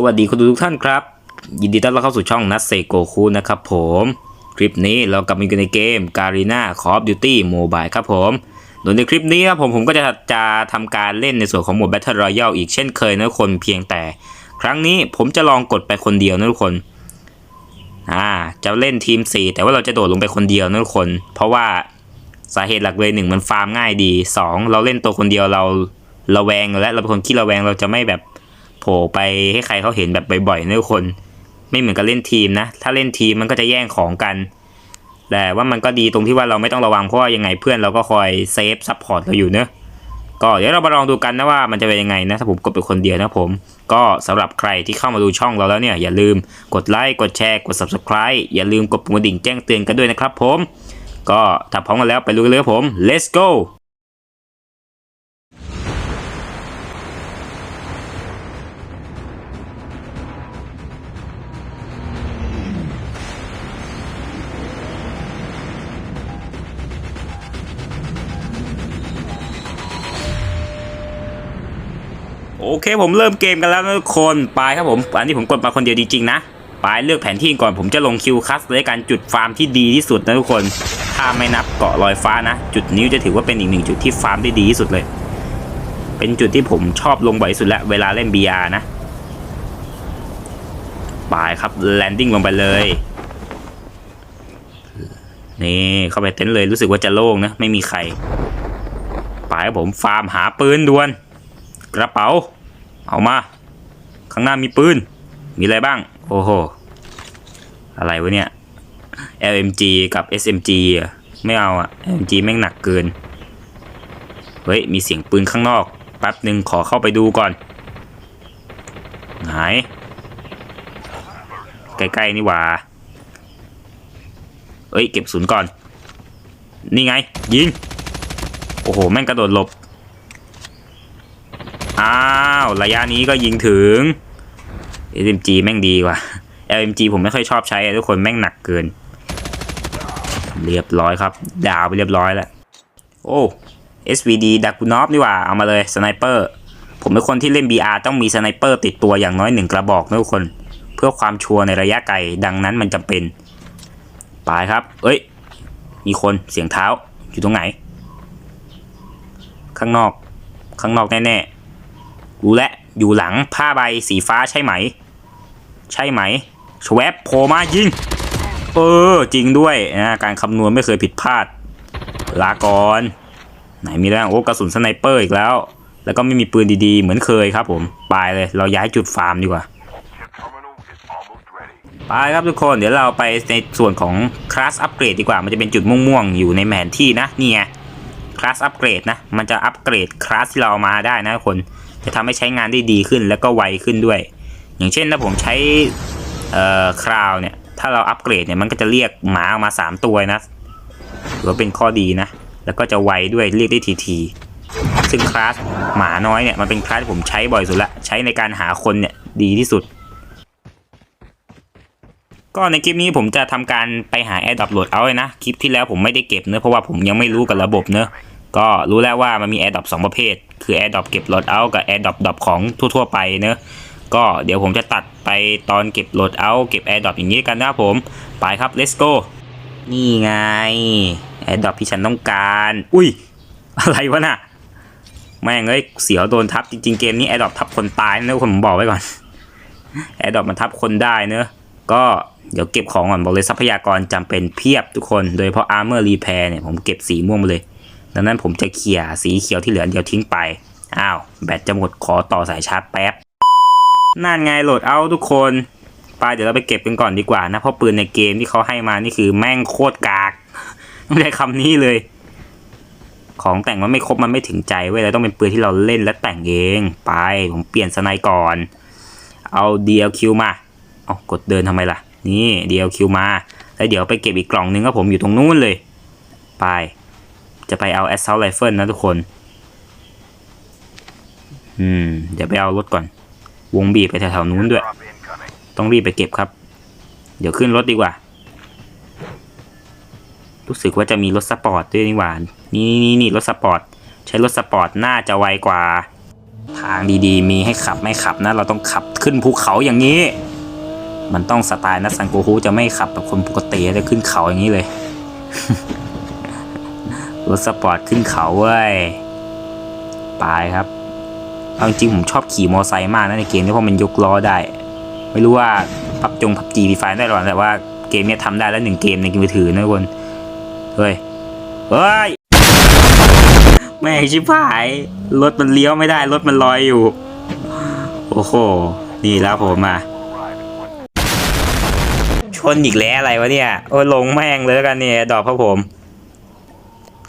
สวัสดีคุณทุกท่านครับ ยินดีต้อนรับเข้าสู่ช่องนัทเซโกคูนะครับผม คลิปนี้เรากลับมาอยู่ในเกม Garena Call of Duty Mobile ครับผมโดยในคลิปนี้ครับผมผมก็จะจะทำการเล่นในส่วนของโหมด Battle Royale อีกเช่นเคยนะทุกคนเพียงแต่ ครั้งนี้ผมจะลองกดไปคนเดียวนะทุกคนอ่าจะเล่นทีม 4 แต่ว่าเราจะโดดลงไปคนเดียวนะทุกคน เพราะว่าสาเหตุหลักเลยหนึ่งมันฟาร์มง่ายดีสองเราเล่นตัวคนเดียวเราระแวงแล้วเราเป็นคนขี้ระแวงเราจะไม่แบบ โผล่ไปให้ใครเขาเห็นแบบบ่อยๆนะทุกคน ไม่เหมือนกับเล่นทีมนะ ถ้าเล่นทีมมันก็จะแย่งของกัน แต่ว่ามันก็ดีตรงที่ว่าเราไม่ต้องระวังเพราะว่ายังไงเพื่อนเราก็คอยเซฟซัพพอร์ตเราอยู่เนอะก็เดี๋ยวเรามาลองดูกันนะว่ามันจะเป็นยังไงนะถ้าผมกดเป็นคนเดียวนะผม ก็สำหรับใครที่เข้ามาดูช่องเราแล้วเนี่ย อย่าลืมกดไลค์กดแชร์กด subscribe อย่าลืมกดปุ่มกระดิ่งแจ้งเตือนกันด้วยนะครับผม ก็ถ้าพร้อมกันแล้วไปลุยกันเลยครับผม let's go โอเคผมเริ่มเกมกันแล้วทุกคนไปครับผม อันนี้ผมกดมาคนเดียวจริงๆนะไปเลือกแผนที่ก่อนผมจะลงคิวคัสในการจุดฟาร์มที่ดีที่สุดนะทุกคน ถ้าไม่นับเกาะลอยฟ้านะ จุดนี้จะถือว่าเป็นอีกหนึ่งจุดที่ฟาร์มได้ดีที่สุดเลย เป็นจุดที่ผมชอบลงบ่อยสุดแล้วเวลาเล่น BR นะไปครับแลนดิ้งลงไปเลยนี่เข้าไปเต็นท์เลยรู้สึกว่าจะโล่งนะ ไม่มีใครไปครับผมฟาร์มหาปืนด่วน กระเป๋า เอามา ข้างหน้ามีปืน มีอะไรบ้าง โอ้โห อะไรวะเนี่ย LMG กับ SMG ไม่เอาอะ LMG แม่งหนักเกิน เฮ้ย มีเสียงปืนข้างนอก แป๊บหนึ่งขอเข้าไปดูก่อน ไหน ใกล้ๆนี่หว่าเอ้ย เก็บศูนย์ก่อน นี่ไง ยิง โอ้โห แม่งกระโดดหลบ อ้าว ระยะนี้ก็ยิงถึง SMG แม่งดีกว่า LMG ผมไม่ค่อยชอบใช้ทุกคนแม่งหนักเกิน เรียบร้อยครับ ดาวไปเรียบร้อยแล้ว โอ้ SVD ดักกูนอฟนี่ว่า เอามาเลยสไนเปอร์ ผมเป็นคนที่เล่น BR ต้องมีสไนเปอร์ติดตัวอย่างน้อยหนึ่งกระบอกนะทุกคน เพื่อความชัวร์ในระยะไกล ดังนั้นมันจำเป็น ไปครับ เอ้ย มีคนเสียงเท้าอยู่ตรงไหน ข้างนอก ข้างนอกแน่ๆ รู้แล้วอยู่หลังผ้าใบสีฟ้าใช่ไหม ใช่ไหมชวบโผล่มายิง เออ จริงด้วยนะการคำนวณไม่เคยผิดพลาด ลากรไหนมีแล้วโอ้กระสุนสไนเปอร์อีกแล้ว แล้วก็ไม่มีปืนดีๆ เหมือนเคยครับผมไปเลยเราย้ายจุดฟาร์มดีกว่าไปครับทุกคนเดี๋ยวเราไปในส่วนของคลาสอัปเกรดดีกว่า มันจะเป็นจุดม่วงๆ อยู่ในแผนที่นะนี่ไงคลาสอัปเกรดนะ มันจะอัปเกรดคลาสที่เราเอามาได้นะทุกคน จะทำให้ใช้งานได้ดีขึ้นแล้วก็ไวขึ้นด้วย อย่างเช่นถ้าผมใช้คราวเนี่ยถ้าเราอัปเกรดเนี่ยมันก็จะเรียกหมาออกมา 3 ตัวนะถือว่าเป็นข้อดีนะ แล้วก็จะไวด้วยเรียกได้ทีทีซึ่งคลาสหมาน้อยเนี่ยมันเป็นคลาสที่ผมใช้บ่อยสุดละใช้ในการหาคนเนี่ยดีที่สุด ก็ในคลิปนี้ผมจะทำการไปหา Air Drop โหลดเอาเลยนะ คลิปที่แล้วผมไม่ได้เก็บเนอะเพราะว่าผมยังไม่รู้กับระบบเนอะ ก็รู้แล้วว่ามันมี Air Drop สองประเภท คือ Air Drop เก็บโหลดเอากับ Air Drop ดรอปของทั่วๆ ไปเนอะก็เดี๋ยวผมจะตัดไปตอนเก็บโหลดเอาเก็บ Air Drop อย่างนี้กันนะครับผม ไปครับ let's go นี่ไง Air Drop ที่ฉันต้องการ อุ้ย อะไรวะน่ะ แม่งเอ้ยเสียวโดนทับจริงๆ เกมนี้ Air Drop ทับคนตายนะผมบอกไว้ก่อน Air Drop มันทับคนได้เนอะก็เดี๋ยวเก็บของก่อนบอกเลยทรัพยากรจำเป็นเพียบทุกคน โดยเฉพาะ armor repair เนี่ยผมเก็บสีม่วงมาเลย ดังนั้นผมจะเขี่ยสีเขียวที่เหลือเดี๋ยวทิ้งไป อ้าว แบตจะหมดขอต่อสายชาร์จแป๊บ นั่นไงโหลดเอาทุกคนไปเดี๋ยวเราไปเก็บกันก่อนดีกว่านะ เพราะปืนในเกมที่เขาให้มานี่คือแม่งโคตรกาก ไม่ได้คำนี้เลย ของแต่งมันไม่ครบมันไม่ถึงใจเว้ยเราต้องเป็นปืนที่เราเล่นและแต่งเอง ไปผมเปลี่ยนสไนก่อน เอา DLQ มาเอากดเดินทำไมล่ะ นี่ DLQ มา แล้วเดี๋ยวไปเก็บอีกกล่องนึงก็ผมอยู่ตรงนู้นเลย ไป จะไปเอา Assault Rifle นะทุกคน อืม เดี๋ยวไปเอารถก่อน วงบีไปแถวๆนู้นด้วย ต้องรีบไปเก็บครับ เดี๋ยวขึ้นรถดีกว่า รู้สึกว่าจะมีรถสปอร์ตด้วยนี่หว่า นี่นี่นี่รถสปอร์ต ใช้รถสปอร์ตน่าจะไวกว่า ทางดีๆ มีให้ขับไม่ขับนะ เราต้องขับขึ้นภูเขาอย่างนี้ มันต้องสไตล์นัดซังโกฮูจะไม่ขับแบบคนปกติจะขึ้นเขาอย่างนี้เลย รถสปอร์ตขึ้นเขาเว้ยไปครับเอาจริงๆผมชอบขี่มอไซค์มากนะในเกมนี้เพราะมันยกล้อได้ ไม่รู้ว่าพับจงพับจีพีไฟได้หรอแต่ว่าเกมเนี้ยทำได้แล้วหนึ่งเกมในมือถือนะทุกคนเฮ้ยเฮ้ยแม่ชิบหายรถมันเลี้ยวไม่ได้รถมันลอยอยู่ โอ้โห นี่แล้วผมอะชนอีกแล้วอะไรวะเนี่ย โอ้ยลงแม่งเลยแล้วกันเนี่ย ดอกครับผม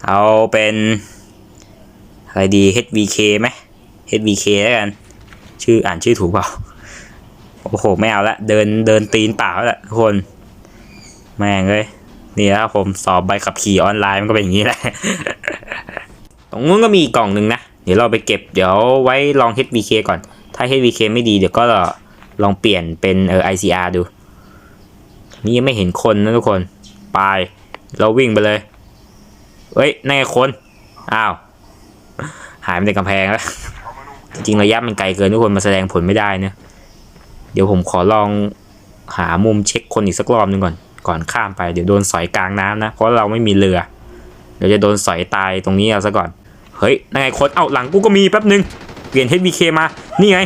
เอาเป็นอะไรดี HVK ไหม HVK แล้วกัน ชื่ออ่านชื่อถูกเปล่า โอ้โห ไม่เอาละ เดินเดินตีนเปล่าแล้วละทุกคน แม่งเลย นี่ครับผมสอบใบขับขี่ออนไลน์มันก็เป็นอย่างนี้แหละ ตรงนู้นก็มีกกล่องหนึ่งนะ เดี๋ยวเราไปเก็บ เดี๋ยวไว้ลอง HVK ก่อน ถ้า HVK ไม่ดีเดี๋ยวก็ลองเปลี่ยนเป็นเออ ICR ดู นี่ยังไม่เห็นคนนะทุกคน ไป เราวิ่งไปเลย เฮ้ยนั่นไงคน อ้าว หายไปในกำแพงแล้ว จริงๆระยะมันไกลเกินทุกคนมาแสดงผลไม่ได้เนะเดี๋ยวผมขอลองหามุมเช็คคนอีกสักรอบหนึงก่อน ก่อนข้ามไป เดี๋ยวโดนสอยกลางน้ำนะ เพราะเราไม่มีเรือ เดี๋ยวจะโดนสอยตายตรงนี้เอาซะก่อน เฮ้ยนั่นไงคนเอ้าหลังกูก็มีแป๊บหนึง เปลี่ยน HBK มา นี่ไง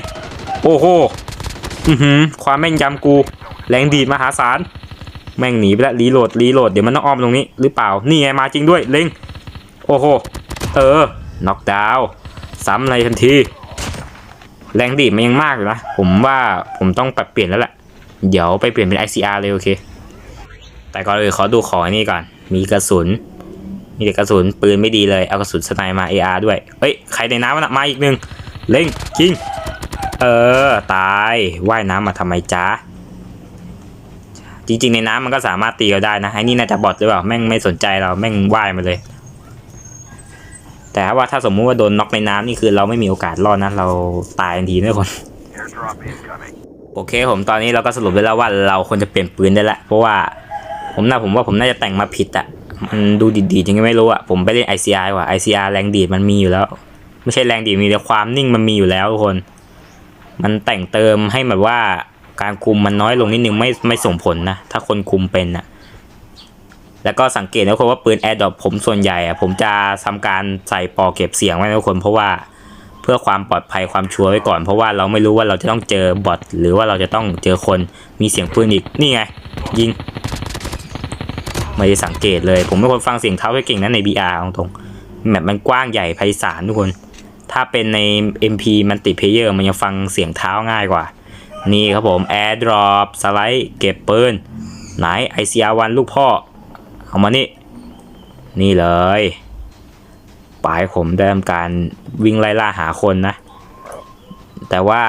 โอ้โห อือหือ ความแม่นยำกู แรงดีดมหาศาล แม่งหนีไปแล้วรีโหลดรีโหลดเดี๋ยวมันต้องอ้อมตรงนี้หรือเปล่า นี่ไงมาจริงด้วยเล็งโอ้โห เออ น็อกดาวน์ซ้ำในทันที แรงดีดมันยังมากอยู่นะ ผมว่าผมต้องปรับเปลี่ยนแล้วแหละ เดี๋ยวไปเปลี่ยนเป็น ICR เลยโอเค แต่ก่อนอื่นขอดูของนนี้ก่อน มีกระสุน มีแต่กระสุนปืนไม่ดีเลย เอากระสุนสไนมา AR ด้วยเฮ้ย ใครในน้ำมันะมาอีกหนึ่งเล็งยิงเออ ตาย ว่ายน้ำมาทำไมจ๊ะ จริงๆในน้ำมันก็สามารถตีเราได้นะไอ้นี่น่าจะบอทหรือเปล่าแม่งไม่สนใจเราแม่งว่ายมาเลย แต่ว่าถ้าสมมุติว่าโดนน็อกในน้ำนี่คือเราไม่มีโอกาสรอดนะเราตายทันทีนะทุกคนโอเคผมตอนนี้เราก็สรุปได้แล้วว่าเราควรจะเปลี่ยนปืนได้ละเพราะว่าผมน่าผมว่าผมน่าจะแต่งมาผิดอะมันดูดีๆยังไงไม่รู้อะผมไปเล่น ICR ว่ะ ICR แรงดีดมันมีอยู่แล้ว ไม่ใช่แรงดีดมีแต่ความนิ่งมันมีอยู่แล้วทุกคน มันแต่งเติมให้แบบว่า การคุมมันน้อยลงนิดนึงไม่ไม่ส่งผลนะ ถ้าคนคุมเป็นอะแล้วก็สังเกตนะคนว่าปืน a i r d r o p ผมส่วนใหญ่อะผมจะทำการใส่ปอเก็บเสียงไว้นะทุกคนเพราะว่าเพื่อความปลอดภัยความชัวร์ไว้ก่อน เพราะว่าเราไม่รู้ว่าเราจะต้องเจอบอทหรือว่าเราจะต้องเจอคนมีเสียงปืนอีกนี่ไง ยิงไม่ได้สังเกตเลย ผมเป็นคนฟังเสียงเท้าไม่เก่งนะใน BR ตรงๆแมปมันกว้างใหญ่ไพศาลทุกคน ถ้าเป็นใน MP มันติเพเยอร์มันยังฟังเสียงเท้าง่ายกว่า นี่ครับผม Airdrop สไลด์เก็บปืน ไหน ICR1 ลูกพ่อ เอามานี่ นี่เลยปลายผมได้ทำการวิ่งไล่ล่าหาคนนะ แต่ว่า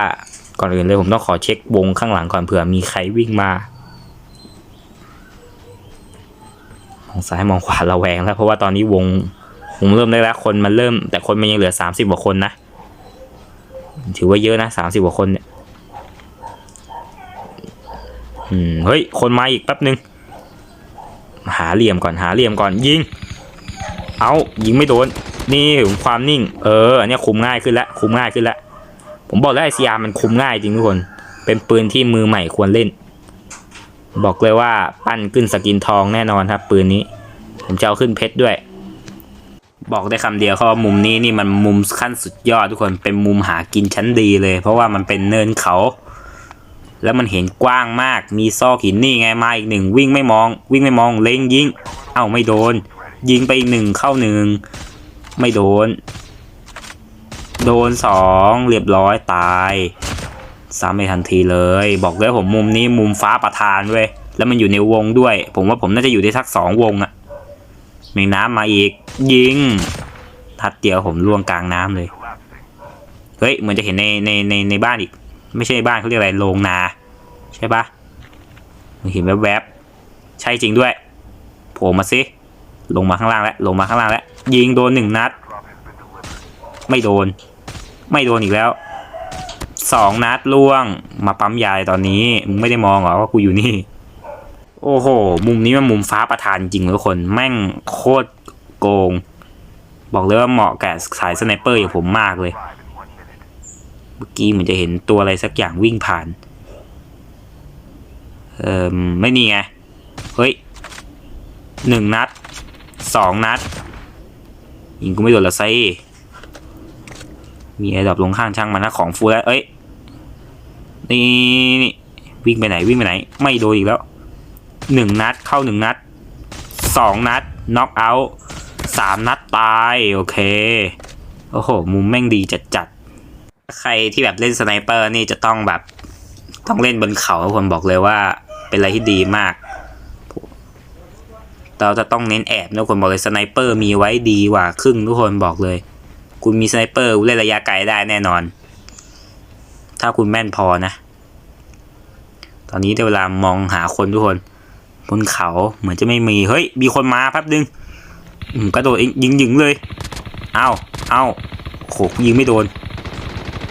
ก่อนอื่นเลยผมต้องขอเช็ควงข้างหลังก่อนเผื่อมีใครวิ่งมา มองซ้ายมองขวาระแวงแล้วเพราะว่าตอนนี้วงวงเริ่มได้แล้วคนมันเริ่ม แต่คนมันยังเหลือสามสิบกว่าคนนะ ถือว่าเยอะนะสามสิบกว่าคนเนี่ย อืมเฮ้ย คนมาอีกแป๊บนึง หาเหลี่ยมก่อนหาเหลี่ยมก่อนยิง เอายิงไม่โดน นี่ความนิ่ง เอออันนี้คุมง่ายขึ้นแล้วคุมง่ายขึ้นแล้วผมบอกแล้วไอซีอามันคุมง่ายจริงทุกคน เป็นปืนที่มือใหม่ควรเล่น บอกเลยว่าปั้นขึ้นสกินทองแน่นอนครับ ปืนนี้ ผมจะเอาขึ้นเพชรด้วย บอกได้คำเดียวเขาว่ามุมนี้นี่มันมุมขั้นสุดยอดทุกคนเป็นมุมหากินชั้นดีเลย เพราะว่ามันเป็นเนินเขา แล้วมันเห็นกว้างมาก มีซอกหินนี่ไงมาอีกหนึ่งวิ่งไม่มอง วิ่งไม่มองเล็งยิง เอ้าไม่โดน ยิงไปอีกหนึ่งเข้าหนึ่งไม่โดน โดนสองเรียบร้อยตายซ้ำไปทันทีเลย บอกเลยผมมุมนี้มุมฟ้าประทานเว้ยแล้วมันอยู่ในวงด้วย ผมว่าผมน่าจะอยู่ได้สักสองวงอะมีน้ำมาอีก ยิงทัดเดียวผมล่วงกลางน้ำเลย เฮ้ยเหมือนจะเห็นในในในในบ้านอีก ไม่ใช่บ้านเขาเรียกอะไรโรงนาใช่ปะเห็นแวบๆใช่จริงด้วยโผล่มาสิลงมาข้างล่างแล้วลงมาข้างล่างแล้วยิงโดนหนึ่งนัด ไม่โดน ไม่โดนอีกแล้วสองนัดล่วงมาปั๊มยายตอนนี้มึงไม่ได้มองเหรอว่ากูอยู่นี่ โอ้โห มุมนี้มันมุมฟ้าประทานจริงเลยทุกคนแม่งโคตรโกง บอกเลยว่าเหมาะแกับสายสไนเปอร์อย่างผมมากเลย เมื่อกี้เหมือนจะเห็นตัวอะไรสักอย่างวิ่งผ่าน เอ่อไม่นี่ไง เฮ้ยหนึ่งนัดสองนัด ยิงกูไม่โดนละไซมีไอ้ดับลงข้างช่างมันนะของฟูแล้ว เอ้ย นี่นี่วิ่งไปไหนวิ่งไปไหน ไม่โดนอีกแล้วหนึ่งนัดเข้าหนึ่งนัดสองนัดน็อกเอาท์สามนัดตาย โอเค โอ้โห มุมแม่งดีจัดจัด ใครที่แบบเล่นสไนเปอร์นี่จะต้องแบบต้องเล่นบนเขาทุกคนบอกเลยว่า เป็นอะไรที่ดีมาก เราจะต้องเน้นแอบนะทุกคนบอกเลยสไนเปอร์มีไว้ดีกว่าครึ่งทุกคนบอกเลย คุณมีสไนเปอร์เล่นระยะไกลได้แน่นอน ถ้าคุณแม่นพอนะ ตอนนี้ได้เวลามองหาคนทุกคนบนเขาเหมือนจะไม่มีเฮ้ย มีคนมาแป๊บนึงกระโดดยิงยิงเลย เอาเอาโหยิงไม่โดน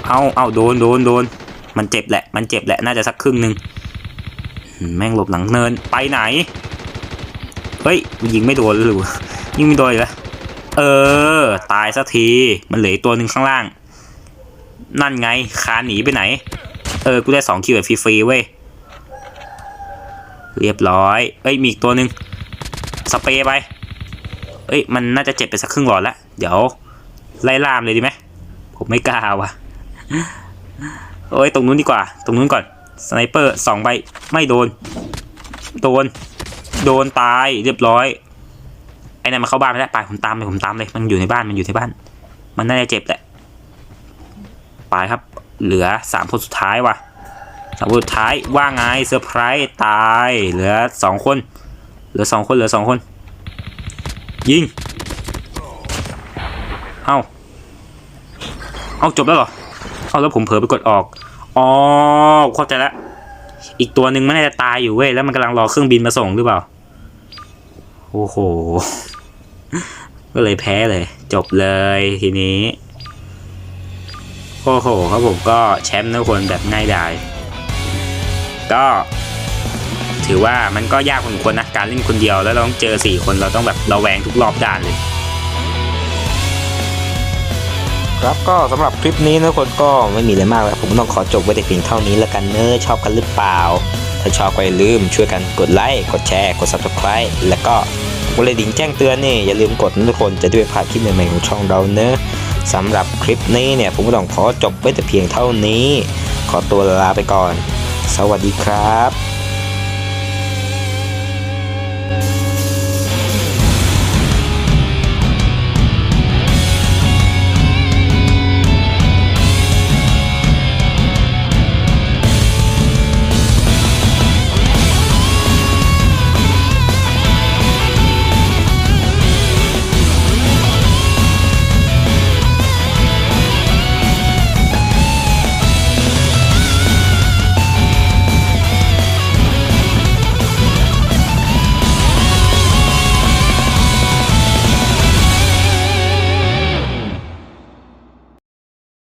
เอาเอาโดนโดนโดน มันเจ็บแหละ มันเจ็บแหละ น่าจะสักครึ่งหนึ่งแม่งหลบหลังเนิน ไปไหน เฮ้ย ยิงไม่โดนหรือวะยิงไม่โดนอีกแล้วเออ ตายสักที มันเหลือตัวหนึ่งข้างล่าง นั่นไง คานหนีไปไหน เออ กูได้สองคิวแบบฟรีๆเว้ย เรียบร้อย เอ้ย มีอีกตัวหนึ่งสเปรย์ไป เอ้ย มันน่าจะเจ็บไปสักครึ่งหลอดแล้ว เดี๋ยว ไล่ล่ามเลยดีไหม ผมไม่กล้าว่ะ เอ้ยตรงนู้นดีกว่า ตรงนู้นก่อนสไนเปอร์สองใบไม่โดน โดน โดนตายเรียบร้อยไอ้นั่นมันเข้าบ้านไปแล้วไปผมตามเลยผมตามเลยมันอยู่ในบ้านมันอยู่ในบ้าน มันน่าจะเจ็บแหละไปครับ เหลือสามคนสุดท้ายว่ะสามคนสุดท้ายว่าไงเซอร์ไพรส์ตายเหลือสองคน เหลือสองคนเหลือสองคน ยิง เอ้าเอ้าจบแล้วเหรอ เอ้าแล้วผมเผลอไปกดออกอ๋อเข้าใจแล้วอีกตัวหนึ่งมันน่าจะตายอยู่เว้ยแล้วมันกำลังรอเครื่องบินมาส่งหรือเปล่าโอ้โหก็เลยแพ้เลย จบเลยทีนี้โอ้โหครับผมก็แชมป์ทุกคนแบบง่ายดายก็ ถือว่ามันก็ยากพอสมควรนะการเล่นคนเดียวแล้วเราต้องเจอ 4 คนเราต้องแบบระแวงทุกรอบด้านเลย ครับก็สำหรับคลิปนี้นะคนก็ไม่มีอะไรมากแล้วผมต้องขอจบไว้แต่เพียงเท่านี้แล้วกันเนอะชอบกันหรือเปล่า ถ้าชอบก็อย่าลืมช่วยกันกดไลค์กดแชร์กด subscribe แล้วก็กดกระดิ่งแจ้งเตือนนี่อย่าลืมกดนะทุกคนจะได้ไม่พลาดคลิปใหม่ๆของช่องเราเนอะสำหรับคลิปนี้เนี่ยผมต้องขอจบไว้แต่เพียงเท่านี้ ขอตัวลาไปก่อน สวัสดีครับ